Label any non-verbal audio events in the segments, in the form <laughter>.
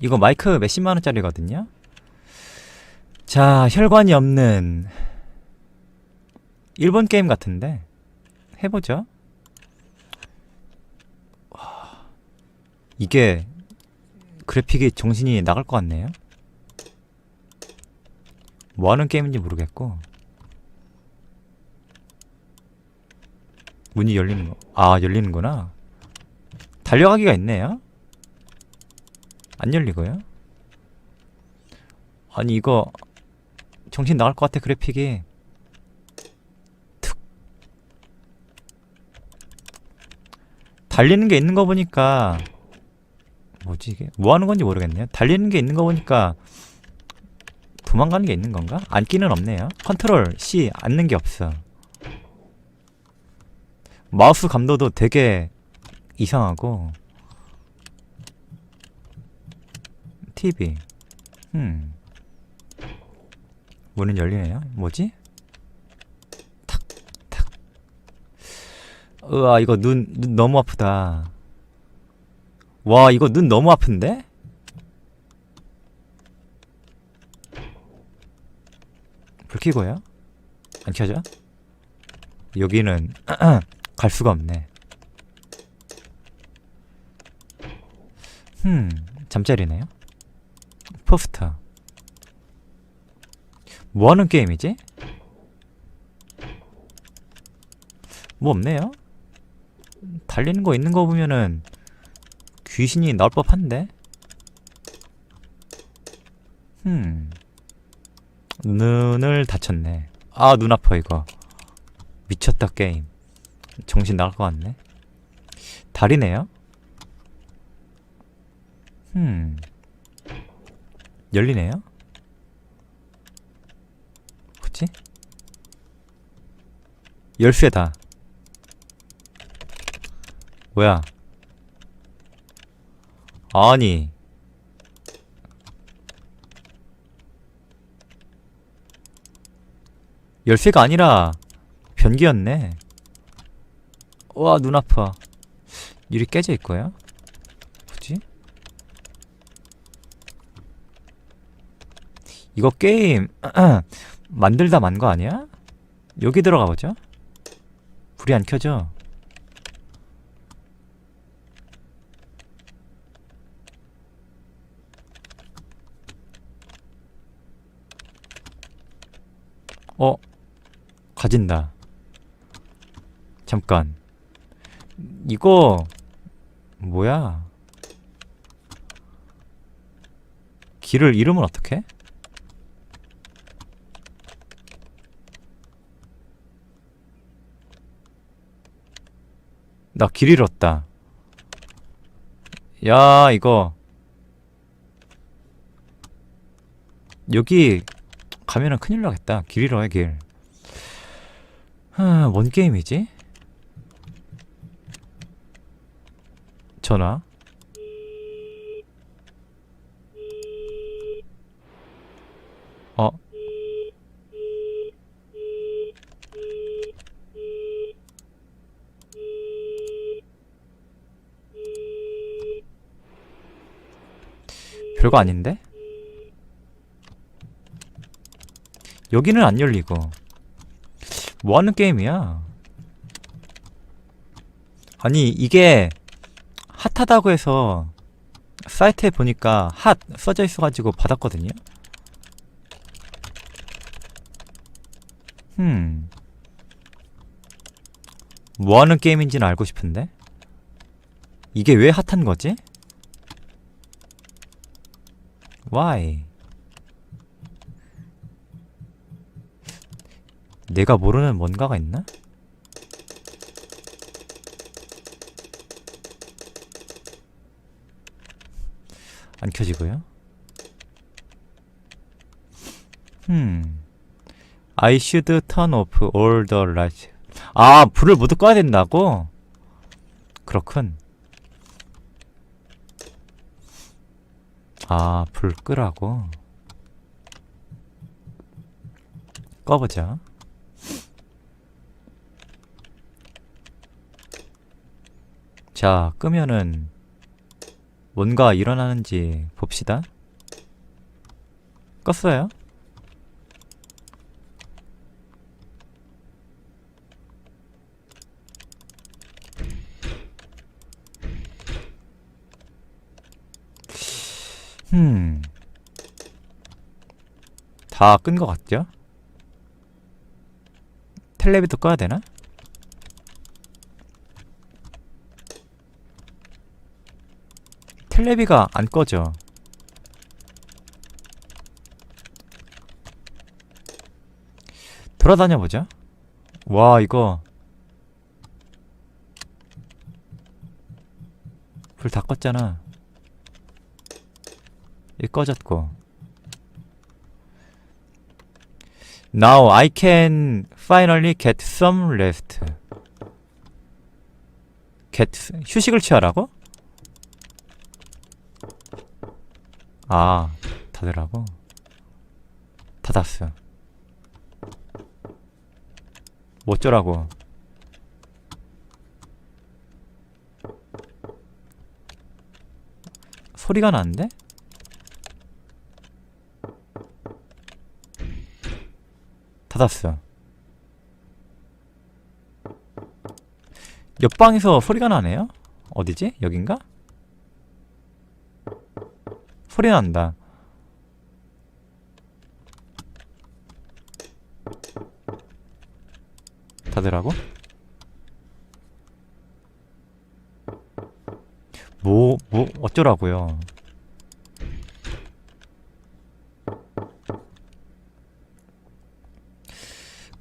이거 마이크 몇십만 원짜리거든요. 자, 혈관이 없는 일본 게임 같은데 해보죠. 와, 이게 그래픽이 정신이 나갈 것 같네요. 뭐 하는 게임인지 모르겠고 문이 열리는 거. 아, 열리는구나. 달려가기가 있네요. 안 열리고요. 아니 이거 정신 나갈 것 같아 그래픽이. 툭. 달리는 게 있는 거 보니까 뭐지 이게 뭐 하는 건지 모르겠네요. 달리는 게 있는 거 보니까 도망가는 게 있는 건가? 앉기는 없네요. 컨트롤 C 앉는 게 없어. 마우스 감도도 되게 이상하고 TV 음 문은 열리네요 뭐지? 탁 탁 으아 이거 눈, 눈 너무 아프다 와 이거 눈 너무 아픈데? 불 켜고요 안 켜져? 여기는 <clears throat> 갈 수가 없네 흠, 잠자리네요. 포스터. 뭐 하는 게임이지? 뭐 없네요. 달리는 거 있는 거 보면은 귀신이 나올 법한데. 흠. 눈을 다쳤네. 아, 눈 아파 이거. 미쳤다 게임. 정신 나갈 것 같네. 다리네요. 음. 열리네요? 뭐지? 열쇠다. 뭐야? 아니. 열쇠가 아니라 변기였네. 와, 눈 아파. 유리 깨져 있고요. 뭐지? 이거 게임 <clears throat> 만들다 만 거 아니야? 여기 들어가 보죠. 불이 안 켜져. 어? 가진다. 잠깐. 이거 뭐야? 길을 잃으면 어떡해? 나 길 잃었다. 야, 이거. 여기 가면은 큰일 나겠다. 길 잃어야 길. 하, 뭔 게임이지? 전화. 어? 별거 아닌데? 여기는 안 열리고 뭐 하는 게임이야? 아니 이게 핫하다고 해서 사이트에 보니까 핫 써져 있어가지고 받았거든요. 음. 뭐 하는 게임인지는 알고 싶은데? 이게 왜 핫한 거지? Why? 내가 모르는 뭔가가 있나? 안 켜지고요. 음. I should turn off all the lights. 아, 불을 모두 꺼야 된다고? 그렇군. 아, 불 끄라고. 꺼보자. 자, 끄면은 뭔가 일어나는지 봅시다. 껐어요. 음. 다끈 것 같죠? 텔레비도 꺼야 되나? 텔레비가 안 꺼져. 돌아다녀 보자. 와, 이거. 불 다 껐잖아. 이 꺼졌고. Now I can finally get some rest. get 휴식을 취하라고? 아, 닫으라고? 닫았어. 뭐 어쩌라고? 소리가 나는데? 닫았어. 옆방에서 소리가 나네요? 어디지? 여긴가? 소리 난다. 닫으라고? 뭐, 뭐, 어쩌라고요?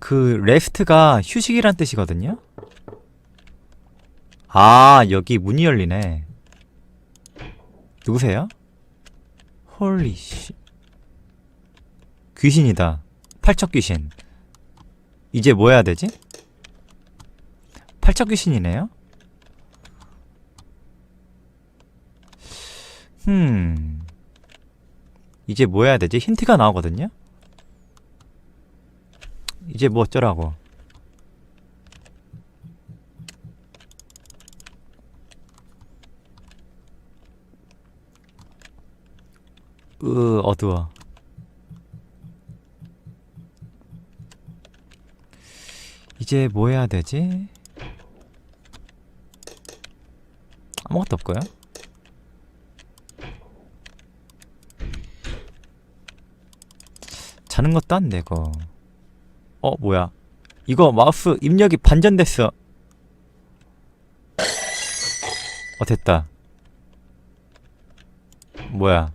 그, 레스트가 휴식이란 뜻이거든요? 아, 여기 문이 열리네. 누구세요? 홀리 씨. 귀신이다. 팔척 귀신. 이제 뭐 해야 되지? 팔척 귀신이네요? 흠. 이제 뭐 해야 되지? 힌트가 나오거든요? 이제 뭐 어쩌라고. 으, 어두워. 이제 뭐 해야 되지? 아무것도 없고요. 자는 것도 안 되고. 어, 뭐야. 이거 마우스 입력이 반전됐어. 어, 됐다. 뭐야.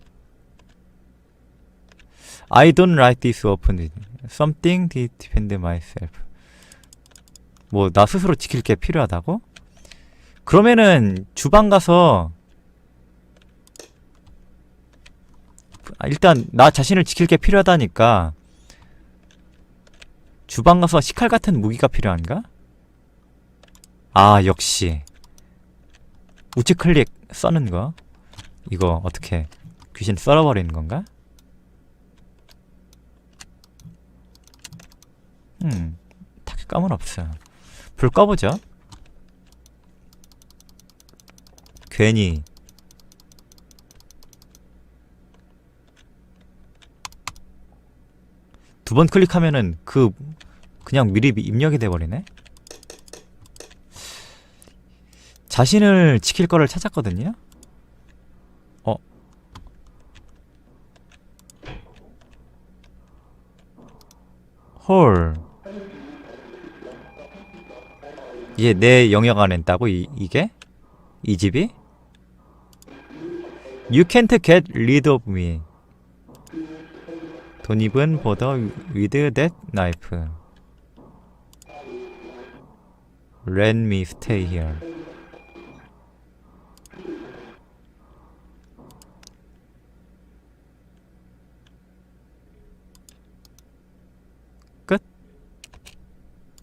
I don't like this often. Something defend myself. 뭐, 나 스스로 지킬 게 필요하다고? 그러면은, 주방 가서, 아, 일단, 나 자신을 지킬 게 필요하다니까, 주방 가서 식칼 같은 무기가 필요한가? 아, 역시. 우측 클릭 써는 거. 이거 어떻게 귀신 썰어버리는 건가? 음, 타격감은 없어. 불 꺼보죠. 괜히 두 번 클릭하면은 그 그냥 미리 입력이 돼버리네. 자신을 지킬 거를 찾았거든요. 어. 헐. 이게 내 영역 안에 있다고 이, 이게? 이 집이? You can't get rid of me. Don't even bother with that knife. Let me stay here. 끝?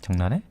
장난해?